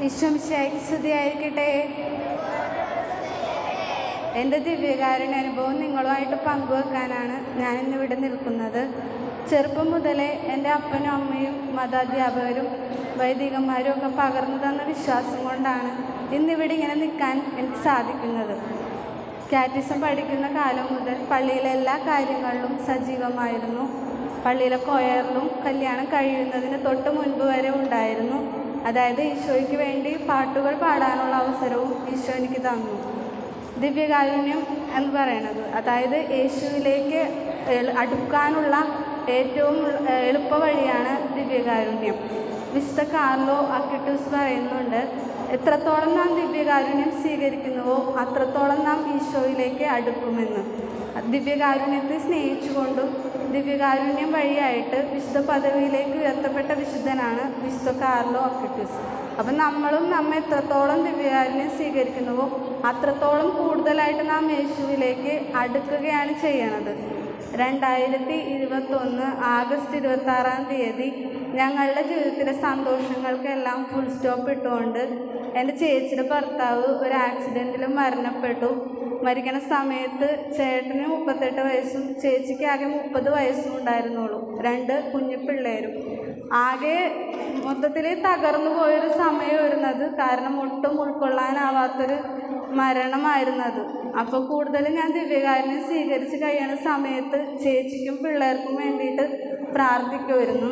വിശ്വംശയ്ക്ക് സ്തുതിയായിരിക്കട്ടെ എന്റെ ദിവ്യകാരുണ്യ അനുഭവം നിങ്ങളുമായിട്ട് പങ്കുവെക്കാനാണ് ഞാൻ ഇന്നിവിടെ നിൽക്കുന്നത്. ചെറുപ്പം മുതലേ എന്റെ അപ്പനും അമ്മയും മതാധ്യാപകരും വൈദികന്മാരും ഒക്കെ പകർന്നു തന്ന വിശ്വാസം കൊണ്ടാണ് ഇന്നിവിടെ ഇങ്ങനെ നിൽക്കാൻ എനിക്ക് സാധിക്കുന്നത്. കാറ്റിസം പഠിക്കുന്ന കാലം മുതൽ പള്ളിയിലെ എല്ലാ കാര്യങ്ങളിലും സജീവമായിരുന്നു. പള്ളിയിലെ കൊയറിലും കല്യാണം കഴിയുന്നതിന് തൊട്ട് മുൻപ് വരെ ഉണ്ടായിരുന്നു. അതായത് ഈശോയ്ക്ക് വേണ്ടി പാട്ടുകൾ പാടാനുള്ള അവസരവും ഈശോ എനിക്ക് തന്നു. ദിവ്യകാരുണ്യം എന്ന് പറയണത്. അതായത് യേശുവിലേക്ക് അടുക്കാനുള്ള ഏറ്റവും എളുപ്പ വഴിയാണ് ദിവ്യകാരുണ്യം. വിശുദ്ധ കാർലോ അക്കിട്ടൂസ് പറയുന്നുണ്ട് എത്രത്തോളം നാം ദിവ്യകാരുണ്യം സ്വീകരിക്കുന്നുവോ അത്രത്തോളം നാം ഈശോയിലേക്ക് അടുക്കുമെന്ന്. ദിവ്യകാരുണ്യത്തെ സ്നേഹിച്ചുകൊണ്ടും ദിവ്യകാരുണ്യം വഴിയായിട്ട് വിശുദ്ധ പദവിയിലേക്ക് ഉയർത്തപ്പെട്ട വിശുദ്ധനാണ് വിശുദ്ധ കാർലോ അക്കിട്ടൂസ് അപ്പം നമ്മളും നമ്മെ എത്രത്തോളം ദിവ്യകാരുണ്യം സ്വീകരിക്കുന്നുവോ അത്രത്തോളം കൂടുതലായിട്ട് നാം യേശുവിലേക്ക് അടുക്കുകയാണ് ചെയ്യണത്. രണ്ടായിരത്തി ഇരുപത്തൊന്ന് ആഗസ്റ്റ് ഇരുപത്തി ആറാം തീയതി ഞങ്ങളുടെ ജീവിതത്തിലെ സന്തോഷങ്ങൾക്കെല്ലാം ഫുൾ സ്റ്റോപ്പ് ഇട്ടുകൊണ്ട് എന്റെ ചേച്ചിയുടെ ഭർത്താവ് ഒരു ആക്സിഡന്റിൽ മരണപ്പെട്ടു. മരിക്കണ സമയത്ത് ചേട്ടന് മുപ്പത്തെട്ട് വയസ്സും ചേച്ചിക്ക് ആകെ മുപ്പത് വയസ്സും ഉണ്ടായിരുന്നുള്ളൂ. രണ്ട് കുഞ്ഞു പിള്ളേരും. ആകെ മൊത്തത്തിൽ തകർന്നു പോയൊരു സമയം വരുന്നത് കാരണം ഒട്ടും ഉൾക്കൊള്ളാനാവാത്തൊരു മരണമായിരുന്നു അത്. അപ്പോൾ കൂടുതലും ഞാൻ ദിവ്യകാരനെ സ്വീകരിച്ച് കഴിയണ സമയത്ത് ചേച്ചിക്കും പിള്ളേർക്കും വേണ്ടിയിട്ട് പ്രാർത്ഥിക്കുമായിരുന്നു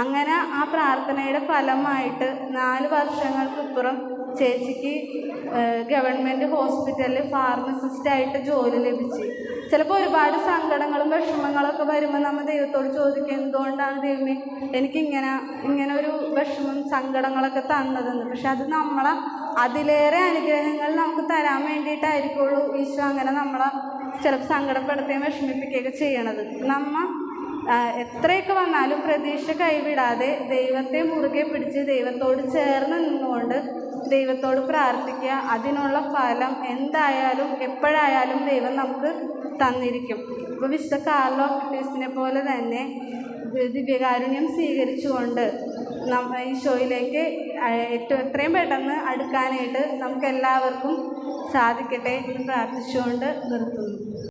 അങ്ങനെ ആ പ്രാർത്ഥനയുടെ ഫലമായിട്ട് നാല് വർഷങ്ങൾക്കിപ്പുറം ചേച്ചിക്ക് ഗവൺമെന്റ് ഹോസ്പിറ്റലിൽ ഫാർമസിസ്റ്റായിട്ട് ജോലി ലഭിച്ചു. ചിലപ്പോൾ ഒരുപാട് സങ്കടങ്ങളും വിഷമങ്ങളൊക്കെ വരുമ്പോൾ നമ്മൾ ദൈവത്തോട് ചോദിക്കും എന്തുകൊണ്ടാണ് ദൈവമേ എനിക്കിങ്ങനെ ഇങ്ങനെ ഒരു വിഷമം സങ്കടങ്ങളൊക്കെ തന്നതെന്ന്? പക്ഷെ അത് നമ്മളെ അതിലേറെ അനുഗ്രഹങ്ങൾ നമുക്ക് തരാൻ വേണ്ടിയിട്ടായിരിക്കുള്ളൂ ഈശോ അങ്ങനെ നമ്മളെ ചിലപ്പോൾ സങ്കടപ്പെടുത്തുകയും വിഷമിപ്പിക്കുകയൊക്കെ ചെയ്യണത്. നമ്മ എത്രയൊക്കെ വന്നാലും പ്രതീക്ഷ കൈവിടാതെ ദൈവത്തെ മുറുകെ പിടിച്ച് ദൈവത്തോട് ചേർന്ന് നിന്നുകൊണ്ട് ദൈവത്തോട് പ്രാർത്ഥിക്കുക. അതിനുള്ള ഫലം എന്തായാലും എപ്പോഴായാലും ദൈവം നമുക്ക് തന്നിരിക്കും. ഇപ്പോൾ വിശുദ്ധ കാർലോ ക്രിസ്റ്റീസിനെ പോലെ തന്നെ ദിവ്യകാരുണ്യം സ്വീകരിച്ചുകൊണ്ട് നമ്മ ഈശോയിലേക്ക് ഏറ്റവും എത്രയും പെട്ടെന്ന് അടുക്കാനായിട്ട് നമുക്ക് എല്ലാവർക്കും സാധിക്കട്ടെ എന്ന് പ്രാർത്ഥിച്ചുകൊണ്ട് നിർത്തുന്നു.